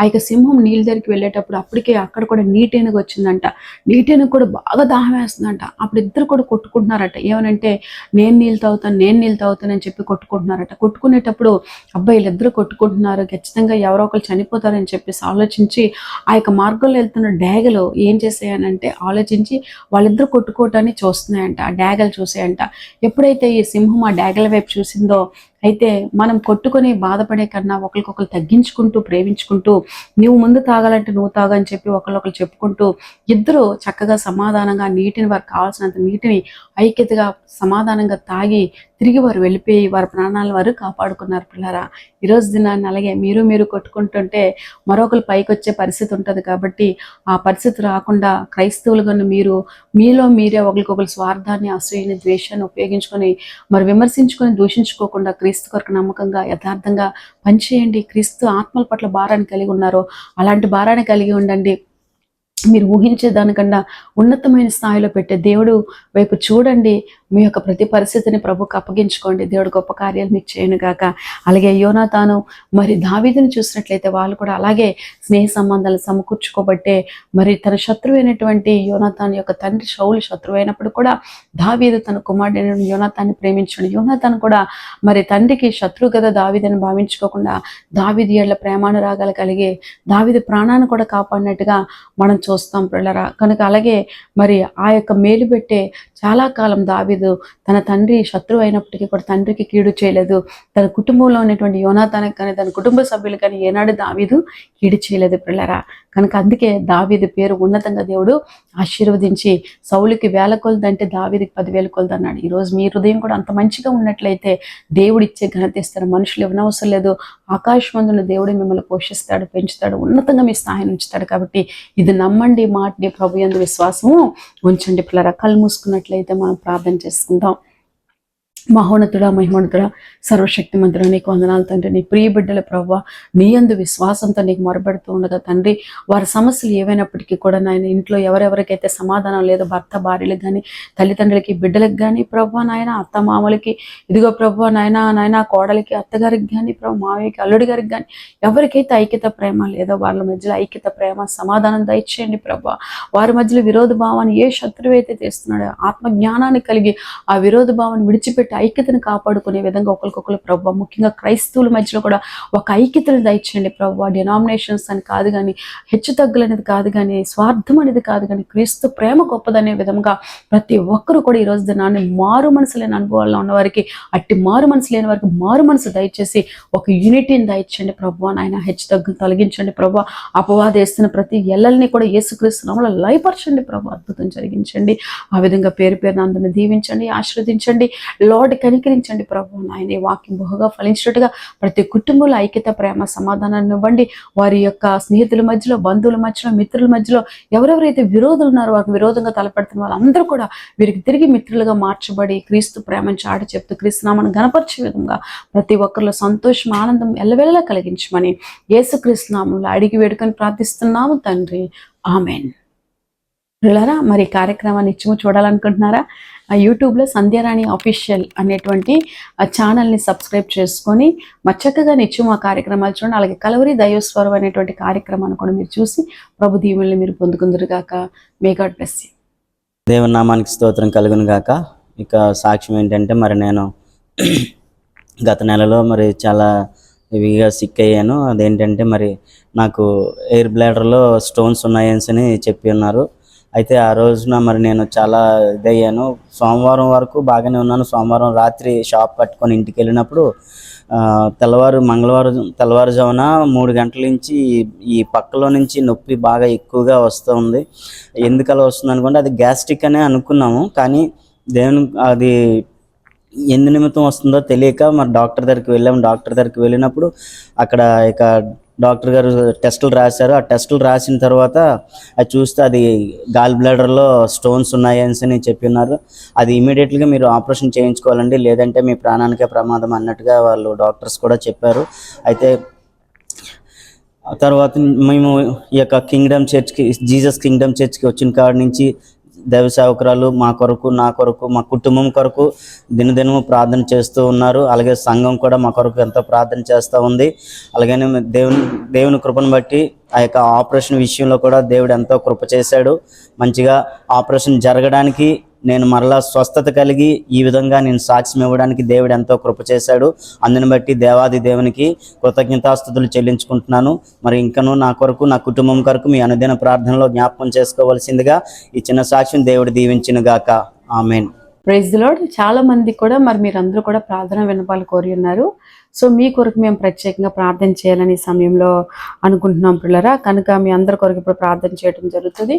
ఆ యొక్క సింహం నీళ్ళ దగ్గరికి వెళ్ళేటప్పుడు అప్పటికే అక్కడ కూడా నీటేనుగు వచ్చిందంట. నీటేనుగు కూడా బాగా దాహం వేస్తుందంట. అప్పుడు ఇద్దరు కూడా కొట్టుకుంటున్నారట. ఏమనంటే నేను నీళ్ళు తాగుతాను నేను నీళ్ళు తాగుతాను అని చెప్పి కొట్టుకుంటున్నారట. కొట్టుకునేటప్పుడు అబ్బాయిలు ఇద్దరు కొట్టుకుంటున్నారు. ఖచ్చితంగా ఎవరో ఒకరు చనిపోతారని చెప్పేసి ఆలోచించి ఆ యొక్క మార్గంలో వెళ్తున్న డ్యాగలు ఏం చేసాయనంటే ఆలోచించి వాళ్ళిద్దరు కొట్టుకోవటాన్ని చూస్తున్నాయంట. ఆ డ్యాగలు చూసాయంట ఎప్పుడైతే ఈ సింహం ఆ డ్యాగల వైపు చూసిందో అయితే మనం కొట్టుకొని బాధపడే కన్నా ఒకరికొకరు తగ్గించుకుంటూ ప్రేమించుకుంటూ నువ్వు ముందు తాగాలంటే నువ్వు తాగని చెప్పి ఒకరికొకరు చెప్పుకుంటూ ఇద్దరు చక్కగా సమాధానంగా నీటిని వారికి కావాల్సినంత నీటిని ఐక్యతగా సమాధానంగా తాగి తిరిగి వారు వెళ్ళిపోయి వారి ప్రాణాలను వారు కాపాడుకున్నారు పిల్లరా. ఈరోజు దినాన్ని అలాగే మీరు మీరు కొట్టుకుంటుంటే మరొకరు పైకి వచ్చే పరిస్థితి ఉంటుంది కాబట్టి ఆ పరిస్థితి రాకుండా క్రైస్తవులుగా మీరు మీలో మీరే ఒకరికొకరు స్వార్థాన్ని అసూయని ద్వేషాన్ని ఉపయోగించుకొని మరి విమర్శించుకొని దూషించుకోకుండా క్రీస్తు కొరకు నమ్మకంగా యథార్థంగా పనిచేయండి. క్రీస్తు ఆత్మల పట్ల భారాన్ని కలిగి ఉన్నారో. అలాంటి భారాన్ని కలిగి ఉండండి. మీరు ఊహించే దానికన్నా ఉన్నతమైన స్థాయిలో పెట్టే దేవుడు వైపు చూడండి. మీ యొక్క ప్రతి పరిస్థితిని ప్రభుకు అప్పగించుకోండి. దేవుడు గొప్ప కార్యాలు మీకు చేయను గాక. అలాగే యోనాతాను మరి దావీదుని చూసినట్లయితే వాళ్ళు కూడా అలాగే స్నేహ సంబంధాలు సమకూర్చుకోబట్టే మరి తన శత్రువు అయినటువంటి యోనాతాన్ యొక్క తండ్రి షౌలు శత్రువు అయినప్పుడు కూడా దావీదు తన కుమారుడైన యోనాతాన్ని ప్రేమించాడు యోనాతాను కూడా మరి తండ్రికి శత్రువు కదా దావీదని భావించుకోకుండా దావీది ఏళ్ళ ప్రేమానురాగాలు కలిగి దావీది ప్రాణాన్ని కూడా కాపాడినట్టుగా మనం చూస్తాం పిల్లరా. కనుక అలాగే మరి ఆ యొక్క మేలు పెట్టే చాలా కాలం దావీదు తన తండ్రి శత్రువు అయినప్పటికీ కూడా తండ్రికి కీడు చేయలేదు. తన కుటుంబంలో ఉన్నటువంటి యోనాతనకు కానీ తన కుటుంబ సభ్యులు కానీ ఏనాడు దావీదు కీడు చేయలేదు పిల్లరా. కనుక అందుకే దావీదు పేరు ఉన్నతంగా దేవుడు ఆశీర్వదించి సౌలికి వేల కొలదంటే అంటే దావీదికి పదివేల కొలది అన్నాడు. ఈరోజు మీ హృదయం కూడా అంత మంచిగా ఉన్నట్లయితే దేవుడు ఇచ్చే ఘనత ఇస్తారు మనుషులు ఇవ్వనవసరం లేదు. ఆకాశమందున దేవుడు మిమ్మల్ని పోషిస్తాడు పెంచుతాడు ఉన్నతంగా మీ స్థాయిని ఉంచుతాడు కాబట్టి ఇది నమ్మ నమ్మండి మాటిని ప్రభు ఎందు విశ్వాసము ఉంచండి. పిల్లరా కళ్ళు మూసుకున్నట్లయితే మనం ప్రార్థన చేసుకుందాం. మహోన్నతుడా సర్వశక్తి సర్వశక్తిమంతుడా నీకు వందనాలు తండ్రి. నీ ప్రియ బిడ్డల ప్రవ్వ నీ అందు విశ్వాసంతో నీకు మొరబెడుతూ ఉండగా తండ్రి. వారి సమస్యలు ఏవైనప్పటికీ కూడా నాయన ఇంట్లో ఎవరెవరికైతే సమాధానం లేదో భర్త భార్యలకు కానీ తల్లిదండ్రులకి బిడ్డలకు కానీ ప్రవ్వ నాయన అత్త మామలకి ఇదిగో ప్రవ్వ నాయన నాయన కోడలికి అత్తగారికి కానీ ప్రభు మామయ్యకి అల్లుడి గారికి కానీ ఎవరికైతే ఐక్యత ప్రేమ లేదో వాళ్ళ మధ్యలో ఐక్యత ప్రేమ సమాధానం దయచేయండి ప్రభు వారి మధ్యలో విరోధ భావాన్ని ఏ శత్రువు అయితే తెస్తున్నాడో ఆత్మజ్ఞానాన్ని కలిగి ఆ విరోధ భావాన్ని విడిచిపెట్టి ఐక్యతను కాపాడుకునే విధంగా ఒకరికొకరు ప్రభు ముఖ్యంగా క్రైస్తవుల మధ్యలో కూడా ఒక ఐక్యతను దయచేయండి ప్రభు. డినామినేషన్స్ అని కాదు కానీ హెచ్చు తగ్గులు అనేది కాదు కానీ స్వార్థం అనేది కాదు కానీ క్రీస్తు ప్రేమ గొప్పదనే విధంగా ప్రతి ఒక్కరు కూడా ఈ రోజు నాన్న మారు మనసు లేని అనుభవాల్లో ఉన్నవారికి అట్టి మారు మనసు లేని వారికి మారు మనసు దయచేసి ఒక యూనిటీని దయచేయండి ప్రభు. నాయన హెచ్చు తగ్గులు తొలగించండి ప్రభు. అపవాద వేస్తున్న ప్రతి ఎల్లల్ని కూడా యేసుక్రీస్తు నామములో లయపరచండి ప్రభు. అద్భుతం జరిగించండి. ఆ విధంగా పేరు పేరున అందరిని దీవించండి ఆశీర్వదించండి. లార్డ్ కనికరించండి ప్రభు నాయన ఈ వాక్యం బహుగా ఫలించినట్టుగా ప్రతి కుటుంబంలో ఐక్యత ప్రేమ సమాధానాన్ని ఇవ్వండి. వారి యొక్క స్నేహితుల మధ్యలో బంధువుల మధ్యలో మిత్రుల మధ్యలో ఎవరెవరైతే విరోధులు ఉన్నారో వారికి విరోధంగా తలపెడుతున్న వాళ్ళందరూ కూడా వీరికి తిరిగి మిత్రులుగా మార్చబడి క్రీస్తు ప్రేమను చాటి చెప్తూ క్రీస్తు నామను గణపరిచే విధంగా ప్రతి ఒక్కరిలో సంతోషం ఆనందం ఎల్లవెల్లలా కలిగించమని యేసుక్రీస్తు నామంలో అడిగి వేడుకొని ప్రార్థిస్తున్నాము తండ్రి. ఆమెన్. పిల్లరా మరి కార్యక్రమాన్ని ఇచ్చి చూడాలనుకుంటున్నారా? ఆ యూట్యూబ్లో సంధ్యారాణి అఫీషియల్ అనేటువంటి ఆ ఛానల్ని సబ్స్క్రైబ్ చేసుకొని మచ్చక్కగా చక్కగా నిత్యం ఆ కార్యక్రమాలు చూడండి. అలాగే కలవరి దైవస్వరం అనేటువంటి కార్యక్రమాన్ని కూడా మీరు చూసి ప్రభు దీవుల్ని మీరు పొందుకుందరుగాక మే గాడ్ బ్లెస్ దేవనామానికి నామానికి స్తోత్రం కలుగును గాక. ఇక సాక్ష్యం ఏంటంటే మరి నేను గత నెలలో మరి చాలా ఇవిగా సిక్ అయ్యాను. అదేంటంటే మరి నాకు ఎయిర్ బ్లాడర్లో స్టోన్స్ ఉన్నాయని చెప్పి ఉన్నారు. అయితే ఆ రోజున మరి నేను చాలా ఇదయ్యాను. సోమవారం వరకు బాగానే ఉన్నాను. సోమవారం రాత్రి షాప్ కట్టుకొని ఇంటికి వెళ్ళినప్పుడు తెల్లవారు మంగళవారం తెల్లవారుజామున మూడు గంటల నుంచి ఈ పక్కలో నుంచి నొప్పి బాగా ఎక్కువగా వస్తుంది ఎందుకలా వస్తుంది అనుకుంటే అది గ్యాస్ట్రిక్ అనే అనుకున్నాము. కానీ దేవుని అది ఎందు నిమిత్తం వస్తుందో తెలియక మరి డాక్టర్ దగ్గరికి వెళ్ళాము. డాక్టర్ దగ్గరికి వెళ్ళినప్పుడు అక్కడ ఇక డాక్టర్ గారు టెస్టులు రాశారు. ఆ టెస్టులు రాసిన తర్వాత అది చూస్తే అది గాల్ బ్లాడర్లో స్టోన్స్ ఉన్నాయని అని చెప్పినారు అది ఇమీడియట్గా మీరు ఆపరేషన్ చేయించుకోవాలండి. లేదంటే మీ ప్రాణానికే ప్రమాదం అన్నట్టుగా వాళ్ళు డాక్టర్స్ కూడా చెప్పారు. అయితే తర్వాత మేము ఈ యొక్క కింగ్డమ్ చర్చ్కి జీసస్ కింగ్డమ్ చర్చ్కి వచ్చిన కాడ నుంచి దైవ సేవకురాలు మా కొరకు నా కొరకు మా కుటుంబం కొరకు దినదినము ప్రార్థన చేస్తూ ఉన్నారు. అలాగే సంఘం కూడా మా కొరకు ఎంతో ప్రార్థన చేస్తూ ఉంది. అలాగే దేవుని దేవుని కృపను బట్టి ఆ యొక్క ఆపరేషన్ విషయంలో కూడా దేవుడు ఎంతో కృప చేశాడు. మంచిగా ఆపరేషన్ జరగడానికి నేను మరలా స్వస్థత కలిగి ఈ విధంగా నేను సాక్ష్యం ఇవ్వడానికి దేవుడు ఎంతో కృప చేశాడు. అందుని బట్టి దేవాది దేవునికి కృతజ్ఞతాస్థుతులు చెల్లించుకుంటున్నాను. మరి ఇంకను నా కొరకు నా కుటుంబం కొరకు మీ అనుదిన ప్రార్థనలో జ్ఞాపకం చేసుకోవాల్సిందిగా ఈ చిన్న సాక్ష్యం దేవుడు దీవించిన గాక ఆమెన్ ప్రైజ్ లోడ్ చాలా మంది కూడా మరి మీరందరూ కూడా ప్రార్థన వినపాలు కోరి ఉన్నారు. సో మీ కొరకు మేము ప్రత్యేకంగా ప్రార్థన చేయాలని సమయంలో అనుకుంటున్నాం పిల్లరా. కనుక మీ అందరి కొరకు ఇప్పుడు ప్రార్థన చేయడం జరుగుతుంది.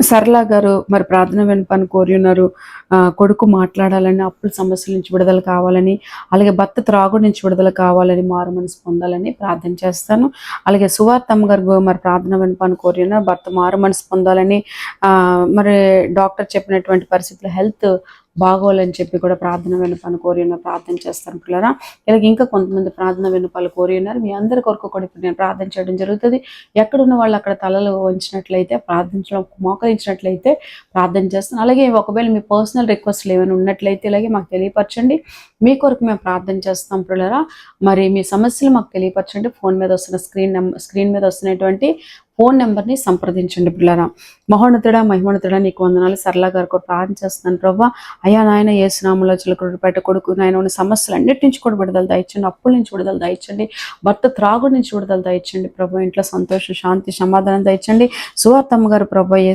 సరళ గారు మరి ప్రార్థన వినపాన్ని కోరి ఉన్నారు ఆ, కొడుకు మాట్లాడాలని అప్పుల సమస్యల నుంచి విడుదల కావాలని అలాగే భర్త త్రాగుడు నుంచి విడుదల కావాలని మారు మనసు పొందాలని ప్రార్థన చేస్తాను. అలాగే సువార్తమ్మ గారు మరి ప్రార్థన వినపాన్ని కోరి ఉన్నారు భర్త మారు మనసు పొందాలని ఆ, మరి డాక్టర్ చెప్పినటువంటి పరిస్థితుల్లో హెల్త్ బాగోవాలని చెప్పి కూడా ప్రార్థన వినపాన్ని కోరి ఉన్న ప్రార్థన చేస్తాను పిల్లరా. ఇలాగ ఇంకా కొంతమంది ప్రార్థన వినపాలు కోరి ఉన్నారు మీ అందరి కొరకు కూడా ఇప్పుడు నేను ప్రార్థన చేయడం జరుగుతుంది. ఎక్కడున్న వాళ్ళు అక్కడ తలలు వంచినట్లయితే ప్రార్థించడం మోకరించినట్లయితే ప్రార్థన చేస్తాను. అలాగే ఒకవేళ మీ పర్సనల్ రిక్వెస్ట్లు ఏమైనా ఉన్నట్లయితే ఇలాగే మాకు తెలియపరచండి. మీ కొరకు మేము ప్రార్థన చేస్తాం పిల్లరా మరి మీ సమస్యలు మాకు తెలియపరచండి. ఫోన్ మీద వస్తున్న స్క్రీన్ నెంబర్ స్క్రీన్ మీద వస్తున్నటువంటి ఫోన్ నెంబర్ని సంప్రదించండి పిల్లరా మహోన్నతుడ మహిమోన్నతుడ నీకు వందనాలు. సరళ గారు కూడా ప్రార్థన చేస్తున్నాను. ప్రభా అయ్యా నాయన ఏ స్నామంలో చిలకడు పెట్ట కొడుకు నాయన ఉన్న సమస్యలు అన్నిటి నుంచి కూడా విడుదల దయచండి. అప్పుల నుంచి విడుదల దయచండి. భర్త త్రాగు నుంచి విడుదల దయచండి. ప్రభు ఇంట్లో సంతోషం శాంతి సమాధానం దయచండి. సువార్తమ్మ గారు ప్రభు ఏ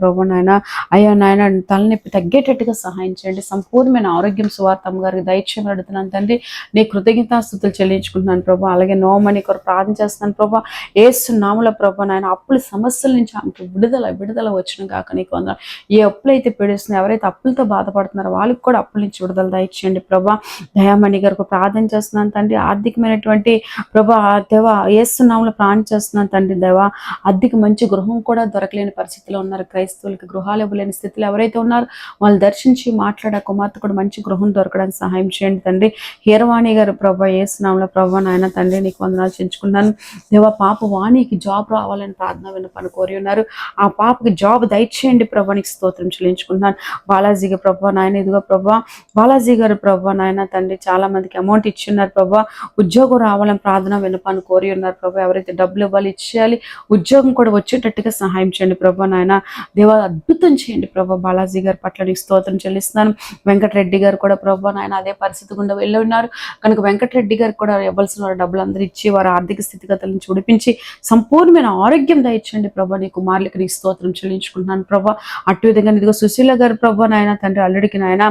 ప్రభు నాయన అయ్యా నాయన తలనొప్పి తగ్గేటట్టుగా సహాయం చేయండి. సంపూర్ణమైన ఆరోగ్యం సువార్తమ్మ గారికి దయచేయమని అడుగుతున్నాను తండ్రి. నీ కృతజ్ఞతాస్థుతులు చెల్లించుకుంటున్నాను ప్రభు. అలాగే నోమని కొరకు ప్రార్థన చేస్తున్నాను ప్రభా. ఏసు నాముల ప్రభా నాయన అప్పుల సమస్యల నుంచి ఆమెకు విడుదల విడుదల వచ్చిన కాక నీకు వందనాలు. ఏ అప్పులు అయితే ఎవరైతే అప్పులతో బాధపడుతున్నారో వాళ్ళకి కూడా అప్పుల నుంచి విడుదల దయచేయండి ప్రభా. దయామణి గారికి ప్రార్థన చేస్తున్నాను తండ్రి. ఆర్థికమైనటువంటి ప్రభా దేవ ఏస్తున్నాములు ప్రాణం చేస్తున్నాను తండ్రి దేవ. అద్దెకి మంచి గృహం కూడా దొరకలేని పరిస్థితిలో ఉన్నారు. క్రైస్తవులకి గృహాలు ఇవ్వలేని స్థితిలో ఎవరైతే ఉన్నారో వాళ్ళు దర్శించి మాట్లాడే కుమార్తె కూడా మంచి గృహం దొరకడానికి సహాయం చేయండి తండ్రి. హీరవాణి గారు ప్రభా ఏసునాముల ప్రభా నాయన తండ్రి నీకు వందనాలు చేయించుకున్నాను దేవ పాప వాణికి జాబ్ రావాలని ప్రార్థన పని కోరి ఉన్నారు. ఆ పాప ఒక జాబ్ దయచేయండి ప్రభా నీకు స్తోత్రం చెల్లించుకుంటున్నాను. బాలాజీ గారు ప్రభా నాయన ఇదిగో ప్రభా బాలాజీ గారు ప్రభా నాయన తండ్రి చాలా మందికి అమౌంట్ ఇచ్చి ఉన్నారు ప్రభా. ఉద్యోగం రావాలని ప్రార్థన వినపని కోరి ఉన్నారు ప్రభా. ఎవరైతే డబ్బులు ఇవ్వాలి ఇచ్చేయాలి ఉద్యోగం కూడా వచ్చేటట్టుగా సహాయం చేయండి ప్రభా నాయన. దేవా అద్భుతం చేయండి ప్రభా బాలాజీ గారి పట్ల నీకు స్తోత్రం చెల్లిస్తున్నాను. వెంకటరెడ్డి గారు కూడా ప్రభా నాయన అదే పరిస్థితి గుండా వెళ్ళి ఉన్నారు. కనుక వెంకటరెడ్డి గారు కూడా ఇవ్వాల్సిన వారి డబ్బులు అందరూ ఇచ్చి వారి ఆర్థిక స్థితిగతులను చూడిపించి సంపూర్ణమైన ఆరోగ్యం దయచండి ప్రభా నీ కుమారులకి నీ స్తోత్రం చెల్లించుకుంటున్నాను ప్రభా. అటు విధంగా ఇదిగో సుశీల గారు ప్రభా నాయన తండ్రి అల్లుడికి నాయన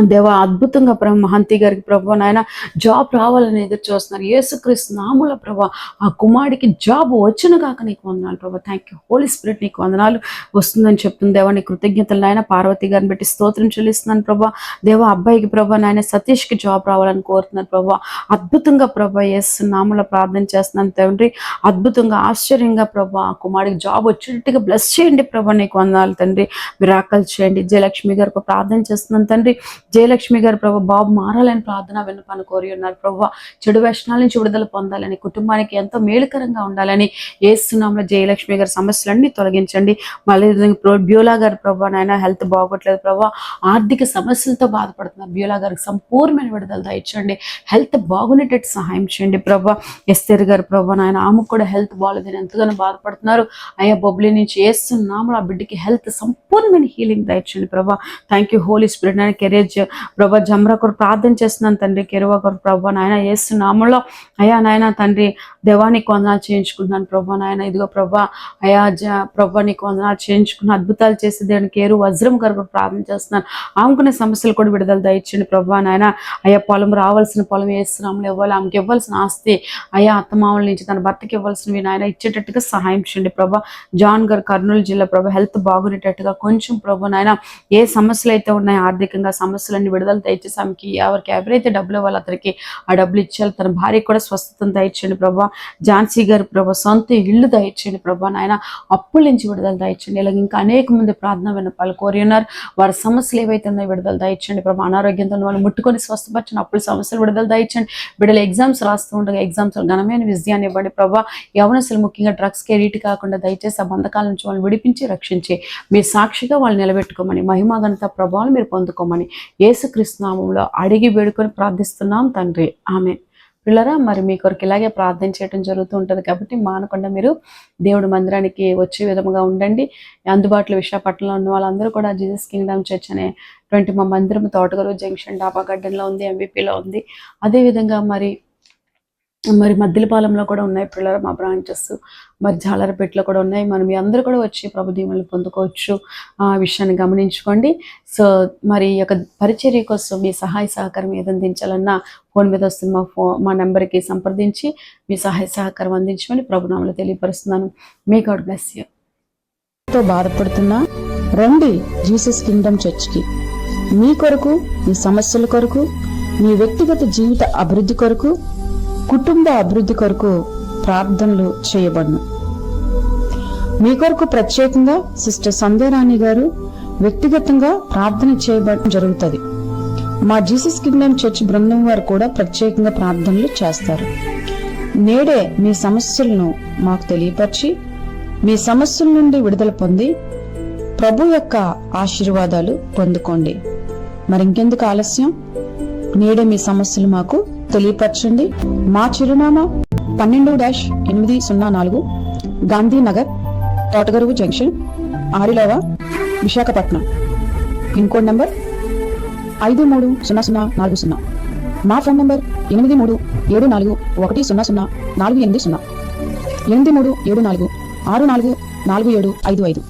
దేవ అద్భుతంగా ప్రభు మహంతి గారికి ప్రభు నాయన జాబ్ రావాలని ఎదురు చూస్తున్నారు. యేసుక్రీస్తు నాముల ప్రభా ఆ కుమారుడికి జాబ్ వచ్చును కాక నీకు వందనాలు ప్రభా. థ్యాంక్ యూ హోలీ స్పిరిట్ నీకు వందనాలు. వస్తుందని చెప్తుంది దేవా నీ కృతజ్ఞతలు నాయన. పార్వతి గారిని పెట్టి స్తోత్రం చెల్లిస్తున్నాను ప్రభా. దేవ అబ్బాయికి ప్రభా నాయన సతీష్కి జాబ్ రావాలని కోరుతున్నాను ప్రభా. అద్భుతంగా ప్రభా ఎస్ నాముల ప్రార్థన చేస్తున్నాను తండ్రి. అద్భుతంగా ఆశ్చర్యంగా ప్రభా ఆ కుమారుడికి జాబ్ వచ్చినట్టుగా బ్లెస్ చేయండి ప్రభా నీకు వందనాలు తండ్రి. విరాకలు చేయండి. జయలక్ష్మి గారికి ప్రార్థన చేస్తున్నాను తండ్రి. జయలక్ష్మి గారు ప్రభా బాబు మారాలని ప్రార్థన విన్నపాను కోరి ఉన్నారు. ప్రభా చెడు వ్యసనాల నుంచి విడుదల పొందాలని కుటుంబానికి ఎంతో మేలుకరంగా ఉండాలని ఏస్తున్నాంలో జయలక్ష్మి గారి సమస్యలన్నీ తొలగించండి. మళ్ళీ బ్యూలా గారు ప్రభా నాయన హెల్త్ బాగోట్లేదు ప్రభా ఆర్థిక సమస్యలతో బాధపడుతున్నారు. బ్యూలా గారికి సంపూర్ణమైన విడుదల దయచండి హెల్త్ బాగునేటట్టు సహాయం చేయండి ప్రభా. ఎస్తేర్ గారు ప్రభా నాయన ఆమెకు కూడా హెల్త్ బాగాలేదని ఎంతగానో బాధపడుతున్నారు. అయ్యా బొబ్లీ నుంచి వేస్తున్నాము ఆ బిడ్డకి హెల్త్ సంపూర్ణమైన హీలింగ్ దయచండి ప్రభా. Thank you holy spirit. నాయన కెరేజ్ ప్రభా జమ్రా కొరకు ప్రార్థన చేస్తున్నాను తండ్రి కెరువా కొరకు ప్రభా నాయన వేస్తున్నాములో అయ్యా నాయన తండ్రి దేవానికి వందనాలు చేయించుకుంటున్నాను ప్రభా నాయన. ఇదిగో ప్రభా అయా జ ప్రభా నీకు వందనాలు చేయించుకున్న అద్భుతాలు చేసి దేవుని కేరు వజ్రం కొరకు ప్రార్థన చేస్తున్నాను. ఆమెకునే సమస్యలు కూడా విడుదల దయచండి ప్రభా నాయన. అయ్యా పొలం రావాల్సిన పొలం వేస్తున్నాములు ఇవ్వాలి ఆమెకి ఇవ్వాల్సిన ఆస్తి అయ్యా అత్తమామల నుంచి తన భర్తకి ఇవ్వాల్సినవి నాయన ఇచ్చేటట్టుగా సహాయం చేయండి ప్రభా. జాన్ గారు కర్నూలు జిల్లా ప్రభా హెల్త్ బాగునేటట్టుగా కొంచెం ప్రభా నాయన ఏ సమస్యలు అయితే ఉన్నాయో ఆర్థికంగా సమస్యలన్నీ విడుదల దయచేసి ఆమెకి ఎవరికి ఎవరైతే డబ్బులు ఇవ్వాలి అతనికి ఆ డబ్బులు ఇచ్చేయాలి. తన భార్యకు కూడా స్వస్థతను దయచేయండి ప్రభా. ఝాన్సీ గారు ప్రభా సొంత ఇల్లు దయచేయండి ప్రభా నాయన. అప్పుల నుంచి విడుదల దయచేయండి. ఇలాగ ఇంకా అనేక మంది ప్రార్థన విన్నపాలు కోరి ఉన్నారు. వారి సమస్యలు ఏవైతే ఉన్నాయో విడుదల దయచేయండి ప్రభా. అనారోగ్యంతో వాళ్ళు ముట్టుకొని స్వస్థపరిచిన అప్పుల సమస్యలు విడుదల దయచేయండి. బిడ్డలు ఎగ్జామ్స్ రాస్తూ ఉండగా ఎగ్జామ్స్ ఘనమైన విజయాన్ని ఇవ్వండి ప్రభా. యవనస్తులు ముఖ్యంగా డ్రగ్స్కి రీటి కాకుండా దయచేసి ఆ బంధకాల నుంచి వాళ్ళని విడిపించి రక్షించి మీ సాక్షిగా వాళ్ళు నిలబెట్టుకోమని మహిమాగంత ఘనత ప్రభావాలు మీరు పొందుకోమని యేసుక్రీస్తు అడిగి వేడుకొని ప్రార్థిస్తున్నాం తండ్రి. ఆమె పిల్లరా మరి మీ కొరకు ఇలాగే ప్రార్థన చేయడం జరుగుతూ ఉంటుంది కాబట్టి మానకుండా మీరు దేవుడి మందిరానికి వచ్చే విధముగా ఉండండి. అందుబాటులో విశాఖపట్నంలో ఉన్న వాళ్ళందరూ కూడా జీసస్ కింగ్డమ్ చర్చ్ అనే ట్వంటీ మా మందిరం తోటగరు జంక్షన్ డాబా గార్డెన్లో ఉంది ఎంబీపీలో ఉంది. అదేవిధంగా మరి మరి మద్దిలపాలెంలో కూడా ఉన్నాయి పిల్లలు మా బ్రాంచెస్ మరి జాలరపేటలో కూడా ఉన్నాయి. మనం మీ అందరూ కూడా వచ్చి ప్రభు దీవెనలు పొందుకోవచ్చు. ఆ విషయాన్ని గమనించుకోండి. సో మరి ఈ యొక్క పరిచర్య కోసం మీ సహాయ సహకారం ఏది అందించాలన్నా ఫోన్ మీద వస్తున్న మా ఫో మా నెంబర్కి సంప్రదించి మీ సహాయ సహకారం అందించమని ప్రభునామలు తెలియపరుస్తున్నాను. మీ గాడ్ బ్లెస్ యూ తో బాధపడుతున్నా రండి జీసస్ కింగ్డమ్ చర్చ్కి. మీ కొరకు మీ సమస్యల కొరకు మీ వ్యక్తిగత జీవిత అభివృద్ధి కొరకు కుటుంబ అభివృద్ధి కొరకు ప్రార్థనలు చేయబడును. మీ కొరకు ప్రత్యేకంగా సిస్టర్ సంధ్యారాణి గారు వ్యక్తిగతంగా ప్రార్థన చేయబడడం జరుగుతుంది. మా జీసస్ కింగ్డమ్ చర్చ్ బృందం వారు కూడా ప్రత్యేకంగా ప్రార్థనలు చేస్తారు. నేడే మీ సమస్యలను మాకు తెలియపరిచి మీ సమస్యల నుండి విడుదల పొంది ప్రభు యొక్క ఆశీర్వాదాలు పొందుకోండి. మరి ఇంకెందుకు ఆలస్యం? నేడే మీ సమస్యలు మాకు తెలియపరచండి. మా చిరునామా పన్నెండు డాష్ ఎనిమిది సున్నా నాలుగు Gandhinagar Thotagaruvu junction Arilova Visakhapatnam. Pin code number ఐదు మూడు సున్నా సున్నా నాలుగు సున్నా. మా ఫోన్ నంబర్ ఎనిమిది మూడు ఏడు నాలుగు ఒకటి సున్నా సున్నా నాలుగు ఎనిమిది సున్నా. ఎనిమిది మూడు ఏడు నాలుగు ఆరు నాలుగు నాలుగు ఏడు ఐదు ఐదు.